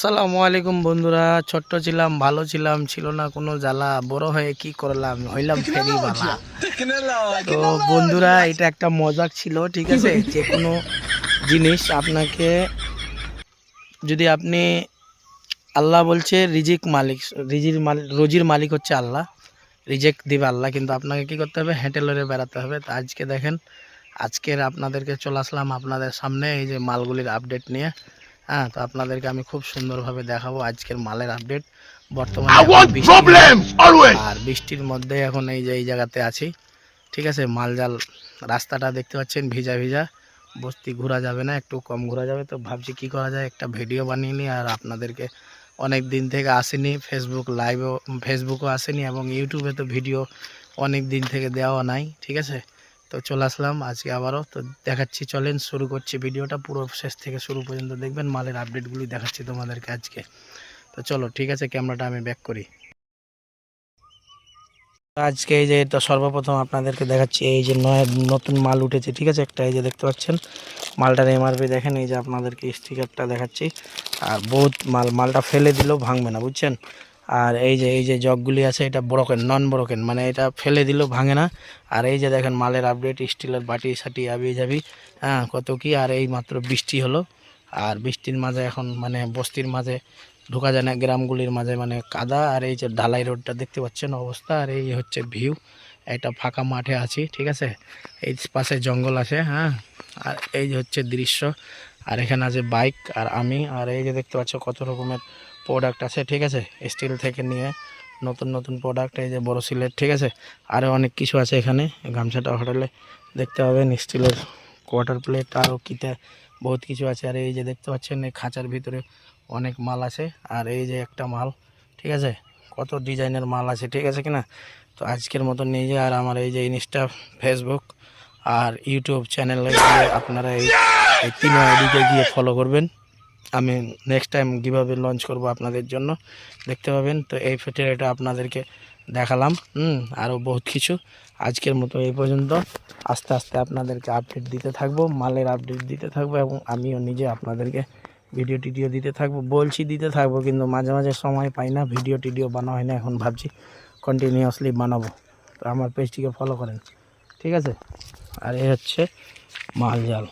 আসসালামু আলাইকুম বন্ধুরা। ছোট্ট ছিলাম ভালো ছিলাম ছিল না কোনো জ্বালা। বড় হয়ে কি করলাম? হইলাম ফেরি বালা। তো বন্ধুরা এটা একটা মজাক ছিল ঠিক আছে? যে কোনো জিনিস আপনাকে যদি আপনি আল্লাহ বলছে রিজিক মালিক রিজির মালিক রোজির মালিক হচ্ছে আল্লাহ। রিজেক দিবে আল্লাহ কিন্তু আপনাকে কি করতে হবে? হেঁটে লড়ে বেড়াতে হবে। তো আজকে দেখেন আজকের আপনাদেরকে চলে আসলাম আপনাদের সামনে এই যে মালগুলির আপডেট নিয়ে। হ্যাঁ তো আপনাদেরকে আমি খুব সুন্দরভাবে দেখাবো আজকের মালের আপডেট বর্তমানে আর বৃষ্টির মধ্যে এখন এই যে এই জায়গাতে আছি। ঠিক আছে মালজাল রাস্তাটা দেখতে পাচ্ছেন ভিজা ভিজা। বস্তি ঘোরা যাবে না একটু কম ঘোরা যাবে। তো ভাবছি কি করা যায় একটা ভিডিও বানিয়ে নিই। আর আপনাদেরকে অনেক দিন থেকে আসেনি ফেসবুক লাইভেও ফেসবুকও আসেনি এবং ইউটিউবে তো ভিডিও অনেক দিন থেকে দেওয়া নাই। ঠিক আছে? তো চলে আসলাম আজকে আবারও। তো দেখাচ্ছি, চলেন শুরু করছি ভিডিওটা। পুরো শেষ থেকে শুরু পর্যন্ত দেখবেন, মালের আপডেটগুলি দেখাচ্ছি তোমাদেরকে আজকে। তো চলো, ঠিক আছে ক্যামেরাটা আমি ব্যাক করি। আজকে এই যে এটা সর্বপ্রথম আপনাদেরকে দেখাচ্ছি, এই যে নয়, নতুন মাল উঠেছে, ঠিক আছে? একটা এই যে দেখতে পাচ্ছেন, মালটার এমআরপি দেখেন, এই যে আপনাদেরকে স্টিকারটা দেখাচ্ছি। আর বহুত মাল, মালটা ফেলে দিলেও ভাঙবে না, বুঝছেন? আর এই যে এই যে জগগুলি আছে, এটা ব্রোকেন নন ব্রোকেন মানে এটা ফেলে দিলেও ভাঙে না। আর এই যে দেখেন, মালের আপডেট স্টিলের বাটি, সাটি, আবি যাবি হ্যাঁ কত কি, আর এই মাত্র বৃষ্টি হলো। আর বৃষ্টির মাঝে এখন মানে বস্তির মাঝে ঢোকা যায় না, গ্রামগুলির মাঝে মানে কাদা। আর এই যে ঢালাই রোডটা দেখতে পাচ্ছেন অবস্থা, আর এই হচ্ছে ভিউ একটা ফাঁকা মাঠে আছি, ঠিক আছে? এই পাশে জঙ্গল আছে হ্যাঁ আর এই যে হচ্ছে দৃশ্য। আর এখানে আছে বাইক আর আমি, আর এই যে দেখতে পাচ্ছ কত রকমের প্রোডাক্ট আছে, ঠিক আছে? স্টিল থেকে নিয়ে নতুন নতুন প্রোডাক্ট এই যে বড় সিলেট, ঠিক আছে? আরও অনেক কিছু আছে এখানে, গামছাটা হোটেলে দেখতে পাবেন, স্টিলের কোয়াটার প্লেট আরও কিতে বহুত কিছু আছে। আর এই যে দেখতে পাচ্ছেন, এই খাঁচার ভিতরে অনেক মাল আছে। আর এই যে একটা মাল, ঠিক আছে? কত ডিজাইনের মাল আছে, ঠিক আছে কিনা? তো আজকের মতো নিয়ে যায় আর আমার এই যে ইনস্টা ফেসবুক আর ইউটিউব চ্যানেলে আপনারা এই তিন আইডিতে গিয়ে ফলো করবেন। আমি নেক্সট টাইম কীভাবে লঞ্চ করব আপনাদের জন্য, দেখতে পাবেন। তো এই ফেটের আপনাদেরকে দেখালাম, হুম আরও বহুত কিছু। আজকের মতো এই পর্যন্ত। আস্তে আস্তে আপনাদেরকে আপডেট দিতে থাকব, মালের আপডেট দিতে থাকব এবং আমিও নিজে আপনাদেরকে ভিডিও টিডিও দিতে থাকব। বলছি দিতে থাকব, কিন্তু মাঝে মাঝে সময় পাই না ভিডিও টিডিও বানানো হয় না, এখন ভাবছি কন্টিনিউয়াসলি বানাবো। তো আমার পেজটিকে ফলো করেন, ঠিক আছে? আর এ হচ্ছে মাল জাল।